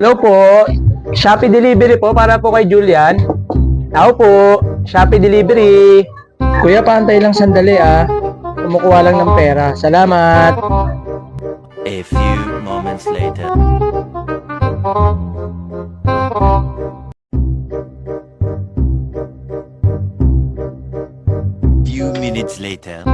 Hello po. Shopee delivery po para po kay Julian. Tao po. Shopee delivery. Kuya, paantay lang sandali ah. Kumukuha lang ng pera. Salamat. A few moments later. Few minutes later.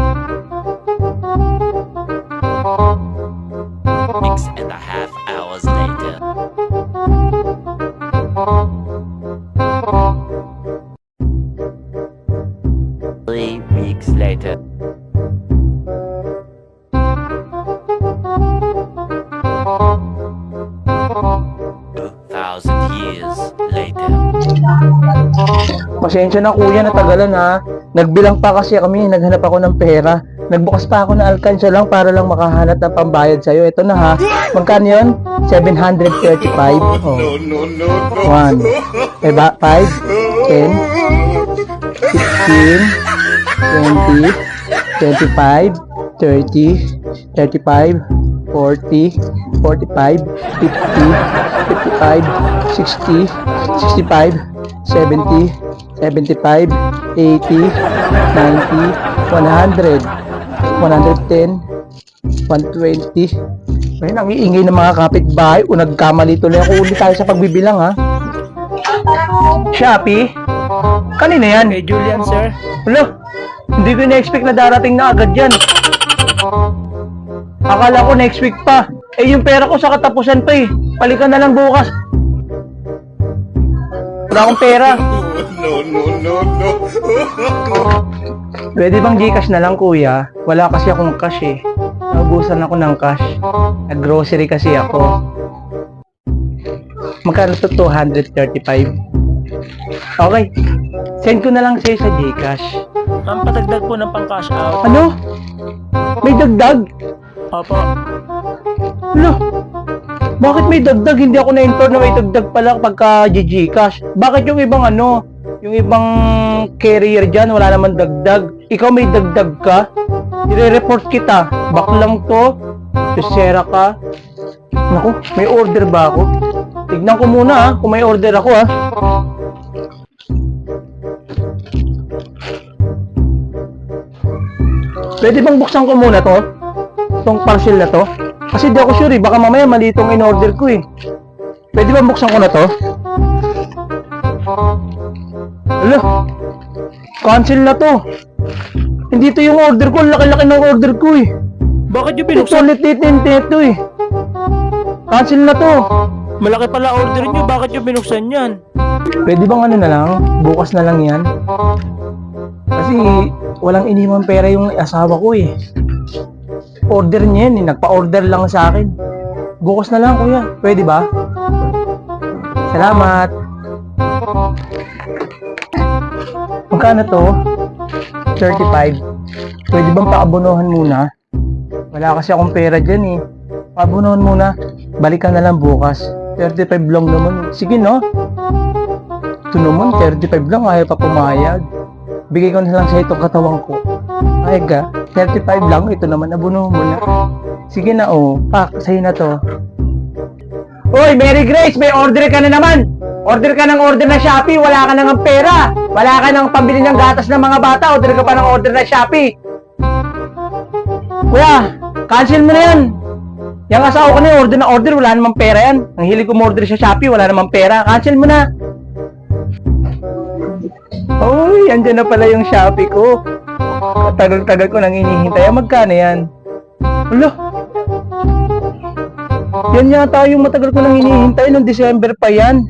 Pasensya na kuya, natagalan ha. Nagbilang pa kasi kami, naghanap ako ng pera. Nagbukas pa ako ng alkansya lang para lang makahanap ng pambayad sa'yo. Ito na ha. Magkano yun? 735. Oh. No, no, no, no. 1, diba? 5, 10, 16, 20, 25, 30, 35, 40, 45, 50, 55, 60, 65, 70, 75, 80, 90, 100, 110, 120. Ayun, ang iingay ng mga kapitbahay. O nagkamali tuloy ako ulit tayo sa pagbibilang ha. Shopee? Kanina yan? Kay Julian, sir. Wala, hindi ko na-expect na darating na agad yan. Akala ko next week pa. Eh, yung pera ko sa katapusan pa eh. Palikan na lang bukas. Wala akong pera. No, no, no, no. Pwede bang Gcash na lang kuya? Wala kasi akong cash eh. Naubusan ako ng cash. Nag-grocery kasi ako. Magkano to? 235. Okay. Send ko na lang sa'yo sa Gcash. Ang patagdag po ng pang-cash out. Ano? May dagdag? Opo. Ano? Bakit may dagdag? Hindi ako na-inform na may dagdag pala pagka Gcash. Bakit yung ibang ano? Yung ibang carrier dyan, wala naman dagdag. Ikaw may dagdag ka? Ire-report kita. Baklang to. Sesera ka. Naku, may order ba ako? Tignan ko muna ha, kung may order ako ha. Pwede bang buksan ko muna to? Itong parcel na to? Kasi di ako sure eh, baka mamaya mali itong in-order ko eh. Pwede ba buksan ko na to? Alo, cancel na to. Hindi to yung order ko, laki-laki ng order ko eh. Bakit yung Ito binuksan? ulit ito eh. Cancel na to. Malaki pala order nyo. Bakit yung binuksan yan? Pwede bang ano na lang, bukas na lang yan? Kasi walang iniwan pera yung asawa ko eh. Order niya yan eh, nagpa-order lang sa akin. Bukas na lang kuya, pwede ba? Salamat. Magkano to? 35. Pwede bang paabonohan muna? Wala kasi akong pera dyan eh. Paabonohan muna. Balikan na lang bukas. 35 lang naman. Sige no? Ito naman, 35 lang, ayaw pa pumayag. Bigay ko na lang sa itong katawan ko. Ay ga, 35 lang, ito naman, abuno mo na. Sige na oh, pak, sa'yo na to. Uy, Mary Grace, may order ka na naman! Order ka ng order na Shopee, wala ka nang pera! Wala ka nang pambili ng gatas ng mga bata, order ka pa ng order na Shopee! Kuya, cancel mo na yan! Yung asawa ko na yung order na order, wala namang pera yan. Ang hilig ko order sa Shopee, wala namang pera. Cancel mo na! Uy, andyan na pala yung Shopee ko. Tagal-tagal ko nang inihintay. Ah, Magkano yan? Alo? Yan yata yung matagal ko nang hinihintay. Noong December pa yan.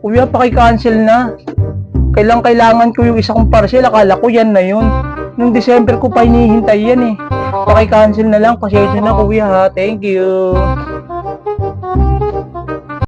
Kuya, paki-cancel na. Kailang kailangan ko yung isa kong parcel. Akala ko yan na yun. Noong December ko pa hinihintay yan eh. Paki-cancel na lang. Pasensya na kuya ha. Thank you.